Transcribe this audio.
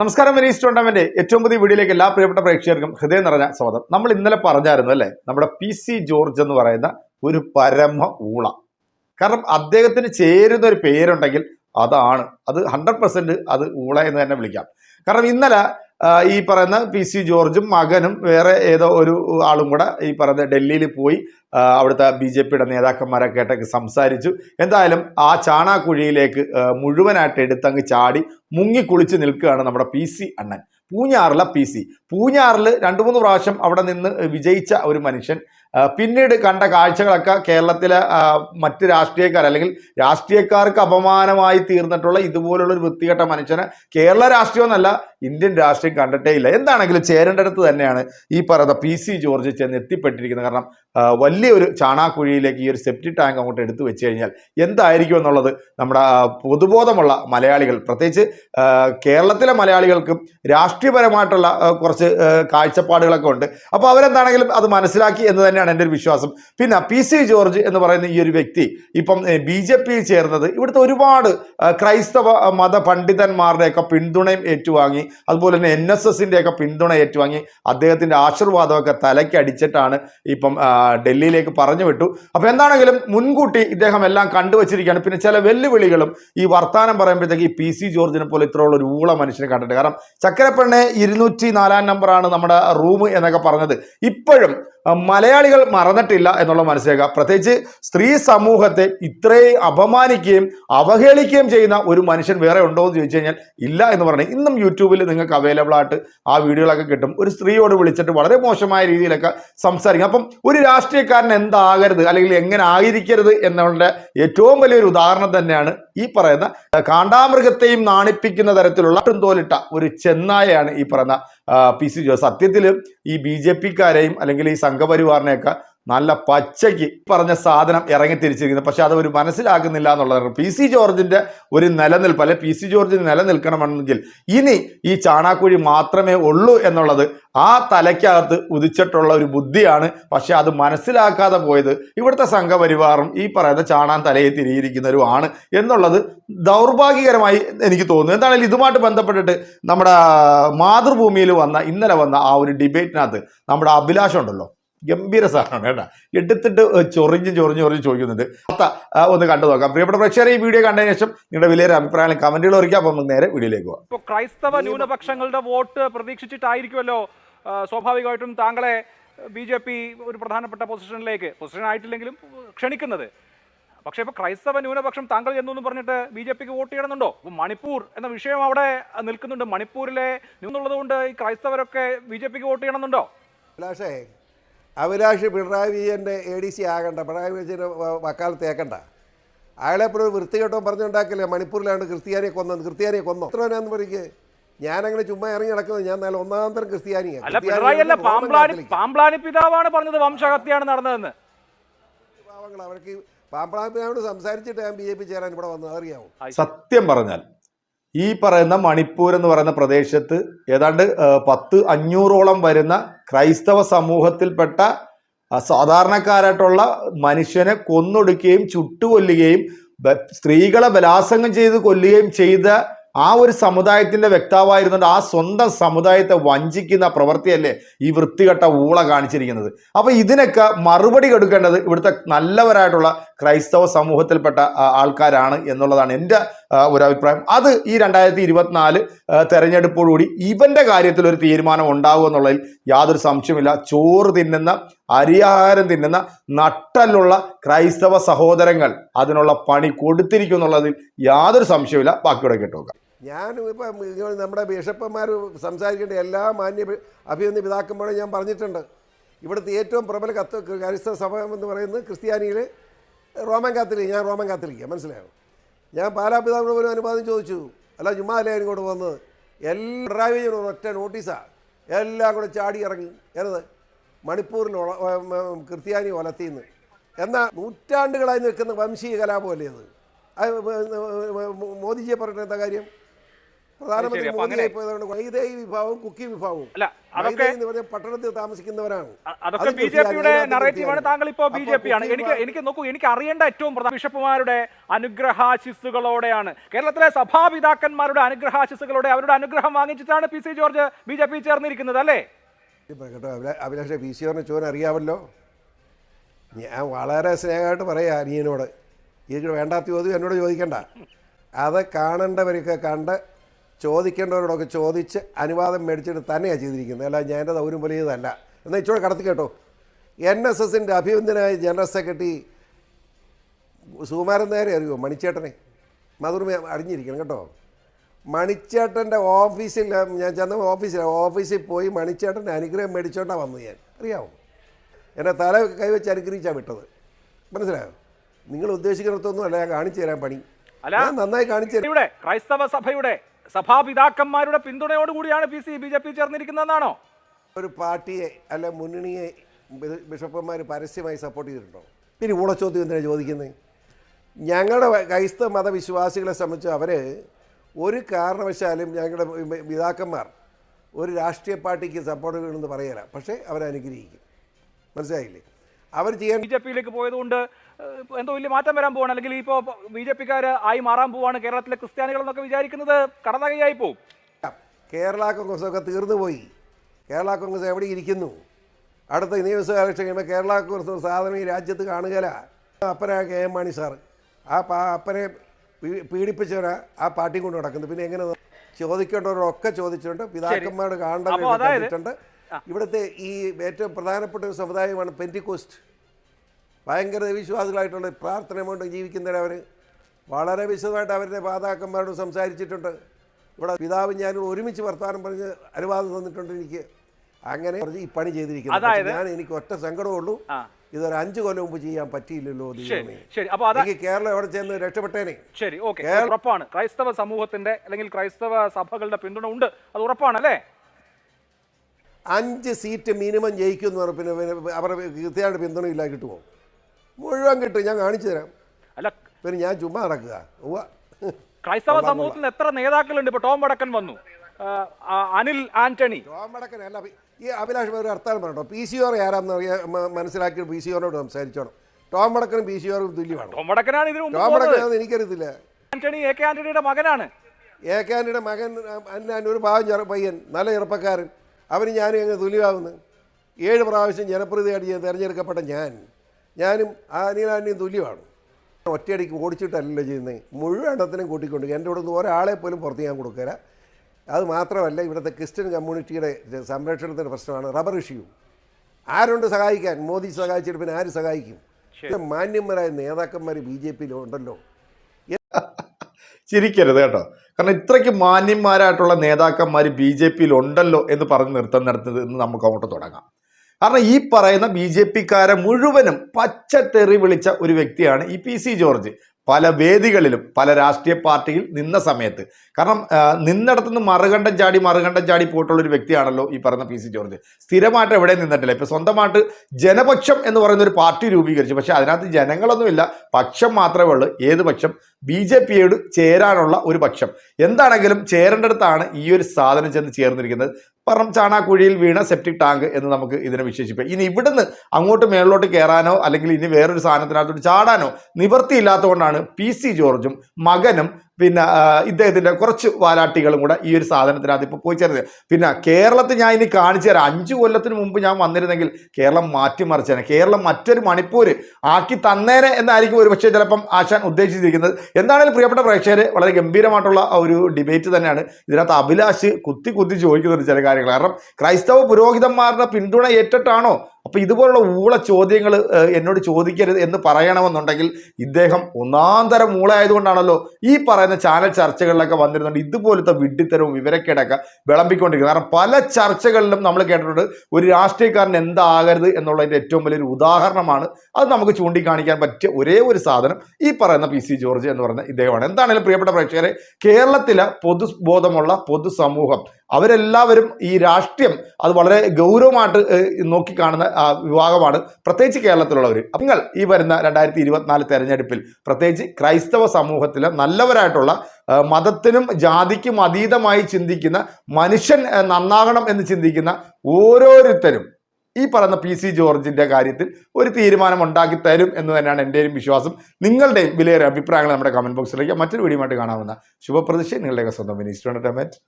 നമസ്കാരം വിനീസ് ടൂർണമെന്റ് ഏറ്റവും പുതിയ വീഡിയോയിലേക്ക് എല്ലാ പ്രിയപ്പെട്ട പ്രേക്ഷകർക്കും ഹൃദയം നിറഞ്ഞ സ്വാഗതം. നമ്മൾ ഇന്നലെ പറഞ്ഞായിരുന്നു അല്ലേ? നമ്മുടെ പി സി ജോർജ് എന്ന് പറയുന്ന ഒരു പരമ ഊള. കാരണം അദ്ദേഹത്തിന് ചേരുന്ന ഒരു പേരുണ്ടെങ്കിൽ അതാണ്. അത് ഹൺഡ്രഡ് പെർസെന്റ് അത് ഊള എന്ന് തന്നെ വിളിക്കാം. കാരണം ഇന്നലെ ഈ പറയുന്ന പി സി ജോർജും മകനും വേറെ ഏതോ ഒരു ആളും കൂടെ ഈ പറയുന്ന ഡൽഹിയിൽ പോയി അവിടുത്തെ ബി ജെ പിയുടെ നേതാക്കന്മാരൊക്കെ ആയിട്ടൊക്കെ സംസാരിച്ചു. എന്തായാലും ആ ചാണാക്കുഴിയിലേക്ക് മുഴുവനായിട്ട് എടുത്തങ്ങ് ചാടി മുങ്ങിക്കുളിച്ച് നിൽക്കുകയാണ് നമ്മുടെ പി സി അണ്ണൻ. പൂഞ്ഞാറിലെ പി സി. പൂഞ്ഞാറിൽ രണ്ട് മൂന്ന് പ്രാവശ്യം അവിടെ നിന്ന് വിജയിച്ച ഒരു മനുഷ്യൻ പിന്നീട് കണ്ട കാഴ്ചകളൊക്കെ കേരളത്തിലെ മറ്റ് രാഷ്ട്രീയക്കാർ അല്ലെങ്കിൽ രാഷ്ട്രീയക്കാർക്ക് അപമാനമായി തീർന്നിട്ടുള്ള ഇതുപോലുള്ള ഒരു വൃത്തികെട്ട മനുഷ്യനെ കേരള രാഷ്ട്രീയം എന്നല്ല ഇന്ത്യൻ രാഷ്ട്രീയം കണ്ടിട്ടേ ഇല്ല. എന്താണെങ്കിലും ചേരേണ്ടടുത്ത് തന്നെയാണ് ഈ പറയുന്ന പി സി ജോർജ് ചെന്ന് എത്തിപ്പെട്ടിരിക്കുന്നത്. കാരണം വലിയൊരു ചാണാക്കുഴിയിലേക്ക് ഈ ഒരു സെപ്റ്റി ടാങ്ക് അങ്ങോട്ട് എടുത്തു വെച്ച് കഴിഞ്ഞാൽ എന്തായിരിക്കും എന്നുള്ളത് നമ്മുടെ പൊതുബോധമുള്ള മലയാളികൾ പ്രത്യേകിച്ച് കേരളത്തിലെ മലയാളികൾക്കും രാഷ്ട്രീയപരമായിട്ടുള്ള കുറച്ച് കാഴ്ചപ്പാടുകളൊക്കെ ഉണ്ട്. അപ്പോൾ അവരെന്താണെങ്കിലും അത് മനസ്സിലാക്കി എന്ന് തന്നെയാണ് എന്റെ ഒരു വിശ്വാസം. പിന്നെ പി സി ജോർജ് എന്ന് പറയുന്ന ഈ ഒരു വ്യക്തി ഇപ്പം ബി ജെ പിയിൽ ചേർന്നത് ഇവിടുത്തെ ഒരുപാട് ക്രൈസ്തവ മത പണ്ഡിതന്മാരുടെയൊക്കെ പിന്തുണയും ഏറ്റുവാങ്ങി അതുപോലെ തന്നെ എൻ എസ് എസിന്റെയൊക്കെ പിന്തുണ ഏറ്റുവാങ്ങി അദ്ദേഹത്തിന്റെ ആശീർവാദമൊക്കെ തലയ്ക്കടിച്ചിട്ടാണ് ഇപ്പം ഡൽഹിയിലേക്ക് പറഞ്ഞു വിട്ടു. അപ്പോൾ എന്താണെങ്കിലും മുൻകൂട്ടി ഇദ്ദേഹം എല്ലാം കണ്ടുവച്ചിരിക്കുകയാണ്. പിന്നെ ചില വെല്ലുവിളികളും ഈ വർത്തമാനം പറയുമ്പോഴത്തേക്ക് ഈ പി സി ജോർജിനെ പോലെ ഇത്രയുള്ള ഒരു ഊള മനുഷ്യനെ കണ്ടിട്ട് കാരണം ചക്കരപ്പെണ്ണെ ഇരുന്നൂറ്റി നാലാം നമ്പറാണ് നമ്മുടെ റൂം എന്നൊക്കെ പറഞ്ഞത്. ഇപ്പോഴും മലയാളികൾ മറന്നിട്ടില്ല എന്നുള്ള മനസ്സിലാക്കുക. പ്രത്യേകിച്ച് സ്ത്രീ സമൂഹത്തെ ഇത്രയും അപമാനിക്കുകയും അവഹേളിക്കുകയും ചെയ്യുന്ന ഒരു മനുഷ്യൻ വേറെ ഉണ്ടോ എന്ന് ചോദിച്ചു കഴിഞ്ഞാൽ ഇല്ല എന്ന് പറഞ്ഞു. ഇന്നും യൂട്യൂബിൽ നിങ്ങൾക്ക് അവൈലബിൾ ആയിട്ട് ആ വീഡിയോകളൊക്കെ കിട്ടും. ഒരു സ്ത്രീയോട് വിളിച്ചിട്ട് വളരെ മോശമായ രീതിയിലൊക്കെ സംസാരിക്കും. അപ്പം ഒരു രാഷ്ട്രീയക്കാരൻ എന്താകരുത് അല്ലെങ്കിൽ എങ്ങനെ ആയിരിക്കരുത് എന്നുള്ള ഏറ്റവും വലിയൊരു ഉദാഹരണം തന്നെയാണ് ഈ പറയുന്ന കാണ്ടാമൃഗത്തെയും നാണിപ്പിക്കുന്ന തരത്തിലുള്ള തോലിട്ട ഒരു ചെന്നായയാണ് ഈ പറയുന്ന പി സി ജോസ്. സത്യത്തിൽ ഈ ബി ജെ പിക്കാരെയും അല്ലെങ്കിൽ ഈ സംഘപരിവാറിനെയൊക്കെ നല്ല പച്ചയ്ക്ക് പറഞ്ഞ സാധനം ഇറങ്ങി തിരിച്ചിരിക്കുന്നത് പക്ഷെ അത് അവർ മനസ്സിലാക്കുന്നില്ല എന്നുള്ളതാണ്. പി സി ജോർജിന്റെ ഒരു നിലനിൽപ്പ് അല്ലെ പി സി ജോർജിന് നിലനിൽക്കണമെങ്കിൽ ഇനി ഈ ചാണാക്കുഴി മാത്രമേ ഉള്ളൂ എന്നുള്ളത് ആ തലയ്ക്കകത്ത് ഉദിച്ചിട്ടുള്ള ഒരു ബുദ്ധിയാണ്. പക്ഷെ അത് മനസ്സിലാക്കാതെ പോയത് ഇവിടുത്തെ സംഘപരിവാറും ഈ പറയുന്ന ചാണാൻ തലയെ തിരിയിരിക്കുന്നവരുമാണ് എന്നുള്ളത് ദൗർഭാഗ്യകരമായി എനിക്ക് തോന്നുന്നു. എന്താണെങ്കിലും ഇതുമായിട്ട് ബന്ധപ്പെട്ടിട്ട് നമ്മുടെ മാതൃഭൂമിയിൽ വന്ന ഇന്നലെ വന്ന ആ ഒരു ഡിബേറ്റിനകത്ത് നമ്മുടെ അഭിലാഷം ഉണ്ടല്ലോ. ഗംഭീര സാധനമാണ് കേട്ടോ. എടുത്തിട്ട് ചൊറിഞ്ഞ് ചൊറിഞ്ഞ് ചൊറിഞ്ഞ് ചോദിക്കുന്നുണ്ട്. അത്ത ഒന്ന് കണ്ടു നോക്കാം. പ്രിയപ്പെട്ട പ്രേക്ഷകരെ ഈ വീഡിയോ കണ്ടതിന് ശേഷം നിങ്ങളുടെ വിലയേറെ അഭിപ്രായങ്ങൾ കമന്റുകൾ അറിയിക്കാം അപ്പം നമുക്ക് നേരെ വീഡിയോയിലേക്ക് പോകാം ഇപ്പോൾ ക്രൈസ്തവ ന്യൂനപക്ഷങ്ങളുടെ വോട്ട് പ്രതീക്ഷിച്ചിട്ടായിരിക്കുമല്ലോ സ്വാഭാവികമായിട്ടും താങ്കളെ ബി ജെ പി ഒരു പ്രധാനപ്പെട്ട പൊസിഷനിലേക്ക് പൊസിഷൻ ആയിട്ടില്ലെങ്കിലും ക്ഷണിക്കുന്നത്. പക്ഷേ ഇപ്പോൾ ക്രൈസ്തവ ന്യൂനപക്ഷം താങ്കൾ എന്നൊന്നും എന്ന് പറഞ്ഞിട്ട് ബി ജെ പിക്ക് വോട്ട് ചെയ്യണമെന്നുണ്ടോ? അപ്പോൾ മണിപ്പൂർ എന്ന വിഷയം അവിടെ നിൽക്കുന്നുണ്ട്. മണിപ്പൂരിലെ നിന്നുള്ളതുകൊണ്ട് കൊണ്ട് ഈ ക്രൈസ്തവരൊക്കെ ബി ജെ പിക്ക് വോട്ട് ചെയ്യണമെന്നുണ്ടോ? അഭിലാഷേ പിണറായി വിജയന്റെ എ ഡി സി ആകണ്ട പിണറായി വിജയന്റെ വക്കാലത്ത് ഏക്കണ്ട അയാളെപ്പോഴും വൃത്തികെട്ടോ പറഞ്ഞുണ്ടാക്കില്ലേ മണിപ്പൂരിലാണ് ക്രിസ്ത്യാനിയെ കൊന്നത് ക്രിസ്ത്യാനിയെ കൊന്നു? എത്രയാന്ന് പറയ്ക്ക് ഞാനങ്ങനെ ചുമ്മാ ഇറങ്ങി നടക്കുന്നത് ഞാൻ നല്ല ഒന്നാം തരം ക്രിസ്ത്യാനിയാണ് പാമ്പ്ലാനി പാമ്പ്ലാനി പിതാവാണ് പറഞ്ഞത് നടന്നതെന്ന്. അവർക്ക് പാമ്പളാപ്പിനോട് സംസാരിച്ചിട്ട് ഞാൻ ബി ജെ പി ചേരാൻ ഇവിടെ വന്നത് അറിയാമോ സത്യം പറഞ്ഞാൽ ഈ പറയുന്ന മണിപ്പൂർ എന്ന് പറയുന്ന പ്രദേശത്ത് ഏതാണ്ട് പത്ത് അഞ്ഞൂറോളം വരുന്ന ക്രൈസ്തവ സമൂഹത്തിൽപ്പെട്ട സാധാരണക്കാരായിട്ടുള്ള മനുഷ്യനെ കൊന്നൊടുക്കുകയും ചുട്ടുകൊല്ലുകയും സ്ത്രീകളെ ബലാത്സംഗം ചെയ്ത് കൊല്ലുകയും ചെയ്ത ആ ഒരു സമുദായത്തിന്റെ വ്യക്താവായിരുന്നുകൊണ്ട് ആ സ്വന്തം സമുദായത്തെ വഞ്ചിക്കുന്ന പ്രവൃത്തിയല്ലേ ഈ വൃത്തികെട്ട ഊള കാണിച്ചിരിക്കുന്നത്. അപ്പോൾ ഇതിനൊക്കെ മറുപടി കൊടുക്കേണ്ടത് ഇവിടുത്തെ നല്ലവരായിട്ടുള്ള ക്രൈസ്തവ സമൂഹത്തിൽപ്പെട്ട ആൾക്കാരാണ് എന്നുള്ളതാണ് എന്റെ ഒരു അഭിപ്രായം. അത് ഈ രണ്ടായിരത്തി ഇരുപത്തിനാല് തെരഞ്ഞെടുപ്പോടുകൂടി ഇവന്റെ കാര്യത്തിൽ ഒരു തീരുമാനം ഉണ്ടാകും എന്നുള്ളതിൽ യാതൊരു സംശയമില്ല ചോറ് തിന്നുന്ന അരിയാഹാരം തിന്നുന്ന നട്ടലുള്ള ക്രൈസ്തവ സഹോദരങ്ങൾ അതിനുള്ള പണി കൊടുത്തിരിക്കും എന്നുള്ളതിൽ യാതൊരു സംശയമില്ല ബാക്കിയോടെ കേട്ടോക്കാം ഞാൻ ഇപ്പം നമ്മുടെ ബിഷപ്പന്മാർ സംസാരിക്കേണ്ട എല്ലാ മാന്യ അഭിനന്ദ പിതാക്കന്മാരും ഞാൻ പറഞ്ഞിട്ടുണ്ട്. ഇവിടുത്തെ ഏറ്റവും പ്രബല കത്ത് ക്രൈസ്തവ സഭ എന്ന് പറയുന്നത് ക്രിസ്ത്യാനിയിൽ റോമൻ കാത്തലിക് ഞാൻ റോമൻ കാത്തലിക്ക മനസ്സിലായോ? ഞാൻ പാലാ പിതാവിനോട് പോലും അനുവാദം ചോദിച്ചു. അല്ല അല്ലേ ഇങ്ങോട്ട് വന്നത്? എല്ലാ ഡ്രൈവേജും ഒറ്റ നോട്ടീസാണ് എല്ലാം കൂടെ ചാടി ഇറങ്ങി. എന്നത് മണിപ്പൂരിൽ ക്രിസ്ത്യാനി ഒലത്തിന്ന്. എന്നാൽ നൂറ്റാണ്ടുകളായി നിൽക്കുന്ന വംശീയ കലാപമല്ലേ അത് മോദിജിയെ പറഞ്ഞിട്ട് എന്താ കാര്യം? പ്രധാനമന്ത്രി മോദിയായി പോയതുകൊണ്ട് വൈദേഹി വിഭാഗവും കുക്കി വിഭാഗവും അതൊക്കെ പട്ടണത്തിൽ താമസിക്കുന്നവരാണ്. അതൊക്കെ അത് ബി ജെ പിയുടെ നറേറ്റീവാണ് താങ്കൾ ഇപ്പോ ബി ജെ പി ആണ് എനിക്ക് എനിക്ക് നോക്കൂ എനിക്ക് അറിയേണ്ട ഏറ്റവും പ്രധാന ബിഷപ്പുമാരുടെ അനുഗ്രഹാശിസ്സുകളോടെയാണ്. കേരളത്തിലെ സഭാപിതാക്കന്മാരുടെ അനുഗ്രഹാശിസ്സുകളോടെ അവരുടെ അനുഗ്രഹം വാങ്ങിച്ചിട്ടാണ് P C George B J P ചേർന്നിരിക്കുന്നത് അല്ലേ? അഭിലാഷ് കേട്ടോ അഭിലാ- അഭിലാഷെ പി സി ജോർജിനെ ചോദിക്കാൻ അറിയാമല്ലോ. ഞാൻ വളരെ സ്നേഹമായിട്ട് പറയാം അനിയനോട്. ഇതിന് വേണ്ടാത്ത ചോദ്യം എന്നോട് ചോദിക്കണ്ട. അത് കാണേണ്ടവരൊക്കെ കണ്ട് ചോദിക്കേണ്ടവരോടൊക്കെ ചോദിച്ച് അനുവാദം മേടിച്ചിട്ട് തന്നെയാണ് ചെയ്തിരിക്കുന്നത്. അല്ല ഞാൻ എന്റെ ദൗര്യം വലിയതല്ല. എന്നാൽ ഇച്ചോടെ കടത്തി കേട്ടോ. എൻ എസ് എസിന്റെ അഭിനന്ദനായ ജനറൽ സെക്രട്ടറി സുകുമാരൻ നേരെ അറിയുമോ? മണിച്ചേട്ടനെ. മധുരമേ അടിഞ്ഞിരിക്കണം കേട്ടോ. മണിച്ചേട്ടന്റെ ഓഫീസിൽ ഞാൻ ചെന്ന ഓഫീസിൽ ഓഫീസിൽ പോയി മണിച്ചേട്ടന്റെ അനുഗ്രഹം മേടിച്ചോണ്ടാണ് വന്നത് ഞാൻ. അറിയാമോ എന്നെ തല കൈവച്ച് അനുഗ്രഹിച്ചാണ് വിട്ടത്. മനസ്സിലായോ? നിങ്ങൾ ഉദ്ദേശിക്കുന്നിടത്തൊന്നും അല്ല ഞാൻ കാണിച്ചു തരാൻ പണി. അല്ല. ഞാൻ നന്നായി കാണിച്ചു തരാം. ക്രൈസ്തവ സഭയുടെ സഭാപിതാക്കന്മാരുടെ പിന്തുണയോടുകൂടിയാണ് P C B J P ചേർന്നിരിക്കുന്നതെന്നാണോ? ഒരു പാർട്ടിയെ അല്ല മുന്നണിയെ ബിഷപ്പന്മാർ പരസ്യമായി സപ്പോർട്ട് ചെയ്തിട്ടുണ്ടോ? പിന്നെ ഊള ചോദ്യം എന്തിനാണ് ചോദിക്കുന്നത് ഞങ്ങളുടെ ക്രൈസ്തവ മതവിശ്വാസികളെ സംബന്ധിച്ച് അവർ ഒരു കാരണവശാലും ഞങ്ങളുടെ പിതാക്കന്മാർ ഒരു രാഷ്ട്രീയ പാർട്ടിക്ക് സപ്പോർട്ട് ചെയ്യണമെന്ന് പറയല. പക്ഷേ അവരനുഗ്രഹിക്കും. മനസ്സിലായില്ലേ? അവർ ചെയ്യാൻ ബി ജെ പിയിലേക്ക് പോയതുകൊണ്ട് എന്തോ വലിയ മാറ്റം വരാൻ പോവാണ്. അല്ലെങ്കിൽ ഇപ്പോ ബി ജെ പിക്കാർ ആയി മാറാൻ പോവാണ് കേരളത്തിലെ ക്രിസ്ത്യാനികൾ എന്നൊക്കെ വിചാരിക്കുന്നത്. കടന്നകയായി പോകും കേരള കോൺഗ്രസ് ഒക്കെ തീർന്നു പോയി. കേരള കോൺഗ്രസ് എവിടെ ഇരിക്കുന്നു? അടുത്ത നിയമസഭ ഇലക്ഷൻ കഴിയുമ്പോൾ കേരള കോൺഗ്രസ് സാധനം ഈ രാജ്യത്ത് കാണുകയില്ല. അപ്പനാ കെ എം മാണി സാർ ആ പാ അപ്പനെ പീഡിപ്പിച്ചവരാ ആ പാർട്ടി കൊണ്ട് നടക്കുന്നത് പിന്നെ എങ്ങനെ ചോദിക്കേണ്ടവരൊക്കെ ചോദിച്ചിട്ടുണ്ട്. പിതാക്കന്മാരോട് കാണേണ്ടവരുണ്ട് ഇവിടുത്തെ ഈ ഏറ്റവും പ്രധാനപ്പെട്ട ഒരു സമുദായമാണ് പെന്റിക്കോസ്റ്റ് ഭയങ്കര വിശ്വാസികളായിട്ടുള്ള പ്രാർത്ഥന കൊണ്ട് ജീവിക്കുന്നവരവർ വളരെ വിശദമായിട്ട് അവരുടെ മാതാക്കന്മാരോട് സംസാരിച്ചിട്ടുണ്ട്. ഇവിടെ പിതാവും ഞാനും ഒരുമിച്ച് വർത്താനം പറഞ്ഞ് അനുവാദം തന്നിട്ടുണ്ട് എനിക്ക്. അങ്ങനെ പറഞ്ഞ് ഈ പണി ചെയ്തിരിക്കുന്നത് ഞാൻ എനിക്ക് ഒറ്റ സങ്കടമുള്ളൂ ഇതൊരു അഞ്ചു കൊല്ലം മുമ്പ് ചെയ്യാൻ പറ്റിയില്ലല്ലോ എനിക്ക് കേരളം എവിടെ ചെന്ന് രക്ഷപ്പെട്ടേനെ. ശരി ഓക്കെ. ഉറപ്പാണ്. ക്രൈസ്തവ സമൂഹത്തിന്റെ അല്ലെങ്കിൽ ക്രൈസ്തവ സഭകളുടെ പിന്തുണ ഉണ്ട്. അത് ഉറപ്പാണ് അല്ലേ അഞ്ച് സീറ്റ് മിനിമം ജയിക്കും എന്ന് പറഞ്ഞാൽ പിന്നെ പിന്നെ അവരുടെ കൃത്യമായിട്ട് പിന്തുണയില്ലാതെ കിട്ടുമോ? മുഴുവൻ കിട്ടും. ഞാൻ കാണിച്ചു തരാം. അല്ല പിന്നെ ഞാൻ ചുമ്മാ നടക്കുക. ക്രൈസ്തവ സമൂഹത്തിൽ എത്ര നേതാക്കളുണ്ട്? ഇപ്പൊ ടോം വടക്കൻ വന്നു. അനിൽ ആന്റണി. ടോം വടക്കൻ അല്ല ഈ അഭിലാഷ് ഒരു അർത്ഥം പറഞ്ഞോ പി സി ഓർ ആരാന്ന് മനസ്സിലാക്കി പി സി ഓറിനോട് സംസാരിച്ചോണം. ടോം വടക്കനും പി സി ഓറും തുല്യമാണ്? ടോം വടക്കനാണ് ഇതിന് ടോം വടക്കനാണെന്ന് എനിക്കറിയത്തില്ല. ആന്റണി എ കെ ആന്റണിയുടെ മകനാണ്. എ കെ ആന്റണിയുടെ മകൻ അന്നാൻ ഒരു പാവം ചെറു പയ്യൻ നല്ല ചെറുപ്പക്കാരൻ. അവന് ഞാനും എങ്ങനെ തുല്യമാവുന്നു. ഏഴ് പ്രാവശ്യം ജനപ്രതിയായിട്ട് തിരഞ്ഞെടുക്കപ്പെട്ട ഞാൻ. ഞാനും ആ അനിലാന്റെയും തുല്യമാണ്. ഒറ്റയടിക്ക് ഓടിച്ചിട്ടല്ലല്ലോ ചെയ്യുന്നത്. മുഴുവൻ എണ്ണത്തിനും കൂട്ടിക്കൊണ്ട് എന്റെ ഇവിടെ നിന്ന് ഒരാളെ പോലും പുറത്ത് ഞാൻ കൊടുക്കില്ല അത് മാത്രമല്ല ഇവിടുത്തെ ക്രിസ്ത്യൻ കമ്മ്യൂണിറ്റിയുടെ സംരക്ഷണത്തിന്റെ പ്രശ്നമാണ് റബ്ബർ ഇഷ്യൂ. ആരുണ്ട് സഹായിക്കാൻ? മോദി സഹായിച്ചിട്ട് പിന്നെ ആര് സഹായിക്കും? മാന്യന്മാരായ നേതാക്കന്മാർ ബി ജെ പിയിൽ ഉണ്ടല്ലോ. ചിരിക്കരുത് കേട്ടോ. കാരണം ഇത്രയ്ക്ക് മാന്യന്മാരായിട്ടുള്ള നേതാക്കന്മാർ ബി ജെ പിയിൽ ഉണ്ടല്ലോ എന്ന് പറഞ്ഞ് നിർത്തുന്നിടത്ത് നടത്തുന്നത് നമുക്ക് അങ്ങോട്ട് തുടങ്ങാം. കാരണം ഈ പറയുന്ന ബി ജെ പിക്കാരെ മുഴുവനും പച്ചത്തെറി വിളിച്ച ഒരു വ്യക്തിയാണ് ഈ പി സി ജോർജ്. പല വേദികളിലും പല രാഷ്ട്രീയ പാർട്ടിയിൽ നിന്ന സമയത്ത്. കാരണം നിന്നിടത്തുനിന്ന് മറുകണ്ഠം ചാടി മറുകണ്ഠം ചാടി പോയിട്ടുള്ള ഒരു വ്യക്തിയാണല്ലോ ഈ പറയുന്ന പി. സി. ജോർജ്. സ്ഥിരമായിട്ട് എവിടെ നിന്നിട്ടില്ല. ഇപ്പം സ്വന്തമായിട്ട് ജനപക്ഷം എന്ന് പറയുന്ന ഒരു പാർട്ടി രൂപീകരിച്ചു. പക്ഷേ അതിനകത്ത് ജനങ്ങളൊന്നുമില്ല. പക്ഷം മാത്രമേ ഉള്ളൂ. ഏത് പക്ഷം? ബി ജെ പിയോട് ചേരാനുള്ള ഒരു പക്ഷം. എന്താണെങ്കിലും ചേരേണ്ടടുത്താണ് ഈ ഒരു സാധനം ചെന്ന് ചേർന്നിരിക്കുന്നത്. പറം ചാണാക്കുഴിയിൽ വീണ സെപ്റ്റിക് ടാങ്ക് എന്ന് നമുക്ക് ഇതിനെ വിശേഷിപ്പിക്കാം. ഇനി ഇവിടുന്ന് അങ്ങോട്ട് മേളിലോട്ട് കയറാനോ അല്ലെങ്കിൽ ഇനി വേറൊരു സാധനത്തിനകത്തോട്ട് ചാടാനോ നിവർത്തിയില്ലാത്തതുകൊണ്ടാണ് പി സി ജോർജും മകനും പിന്നെ ഇദ്ദേഹത്തിന്റെ കുറച്ച് വാലാട്ടികളും കൂടെ ഈ ഒരു സാധനത്തിനകത്ത് ഇപ്പോൾ പോയി ചേർന്നത് പിന്നെ കേരളത്തിൽ ഞാൻ ഇനി കാണിച്ചു തരാം. അഞ്ച് കൊല്ലത്തിന് മുമ്പ് ഞാൻ വന്നിരുന്നെങ്കിൽ കേരളം മാറ്റിമറിച്ചേനെ. കേരളം മറ്റൊരു മണിപ്പൂർ ആക്കി തന്നേനെ എന്നായിരിക്കും ഒരു പക്ഷേ ചിലപ്പം ആശാൻ ഉദ്ദേശിച്ചിരിക്കുന്നത്. എന്താണെങ്കിലും പ്രിയപ്പെട്ട പ്രേക്ഷകരെ വളരെ ഗംഭീരമായിട്ടുള്ള ഒരു ഡിബേറ്റ് തന്നെയാണ്. ഇതിനകത്ത് അഭിലാഷ് കുത്തി കുത്തി ചോദിക്കുന്നുണ്ട് ചില കാര്യങ്ങൾ. കാരണം ക്രൈസ്തവ പുരോഹിതന്മാരുടെ പിന്തുണ ഏറ്റിട്ടാണോ? അപ്പോൾ ഇതുപോലുള്ള ഊള ചോദ്യങ്ങൾ എന്നോട് ചോദിക്കരുത് എന്ന് പറയണമെന്നുണ്ടെങ്കിൽ ഇദ്ദേഹം ഒന്നാം തരം ഊള ആയതുകൊണ്ടാണല്ലോ ഈ പറയുന്ന ചാനൽ ചർച്ചകളിലൊക്കെ വന്നിരുന്നുണ്ട്. ഇതുപോലത്തെ വിഡ്ഢിത്തരവും വിവരക്കേടൊക്കെ വിളമ്പിക്കൊണ്ടിരിക്കുന്നത് കാരണം പല ചർച്ചകളിലും നമ്മൾ കേട്ടിട്ടുണ്ട് ഒരു രാഷ്ട്രീയക്കാരൻ എന്താകരുത് എന്നുള്ളതിന്റെ ഏറ്റവും വലിയൊരു ഉദാഹരണമാണ്. അത് നമുക്ക് ചൂണ്ടിക്കാണിക്കാൻ പറ്റിയ ഒരേ ഒരു സാധനം ഈ പറയുന്ന പി സി ജോർജ് എന്ന് പറയുന്ന ഇദ്ദേഹമാണ്. എന്താണെങ്കിലും പ്രിയപ്പെട്ട പ്രേക്ഷകരെ കേരളത്തിലെ പൊതുബോധമുള്ള പൊതുസമൂഹം അവരെല്ലാവരും ഈ രാഷ്ട്രീയം അത് വളരെ ഗൗരവമായിട്ട് നോക്കിക്കാണുന്ന വിഭാഗമാണ് പ്രത്യേകിച്ച് കേരളത്തിലുള്ളവർ നിങ്ങൾ ഈ വരുന്ന രണ്ടായിരത്തി ഇരുപത്തിനാല് തെരഞ്ഞെടുപ്പിൽ പ്രത്യേകിച്ച് ക്രൈസ്തവ സമൂഹത്തിലെ നല്ലവരായിട്ടുള്ള മതത്തിനും ജാതിക്കും അതീതമായി ചിന്തിക്കുന്ന മനുഷ്യൻ നന്നാകണം എന്ന് ചിന്തിക്കുന്ന ഓരോരുത്തരും ഈ പറയുന്ന പി സി ജോർജിന്റെ കാര്യത്തിൽ ഒരു തീരുമാനം ഉണ്ടാക്കി തരും എന്ന് തന്നെയാണ് എന്റെയും വിശ്വാസം. നിങ്ങളുടെയും വിലയേറെ അഭിപ്രായങ്ങൾ നമ്മുടെ കമന്റ് ബോക്സിലേക്ക് മറ്റൊരു വീഡിയോ ആയിട്ട് കാണാവുന്ന ശുഭപ്രതിഷ്ഠ നിങ്ങളുടെയൊക്കെ സ്വന്തം മിനിസ്റ്റർ എന്റർടൈൻമെന്റ്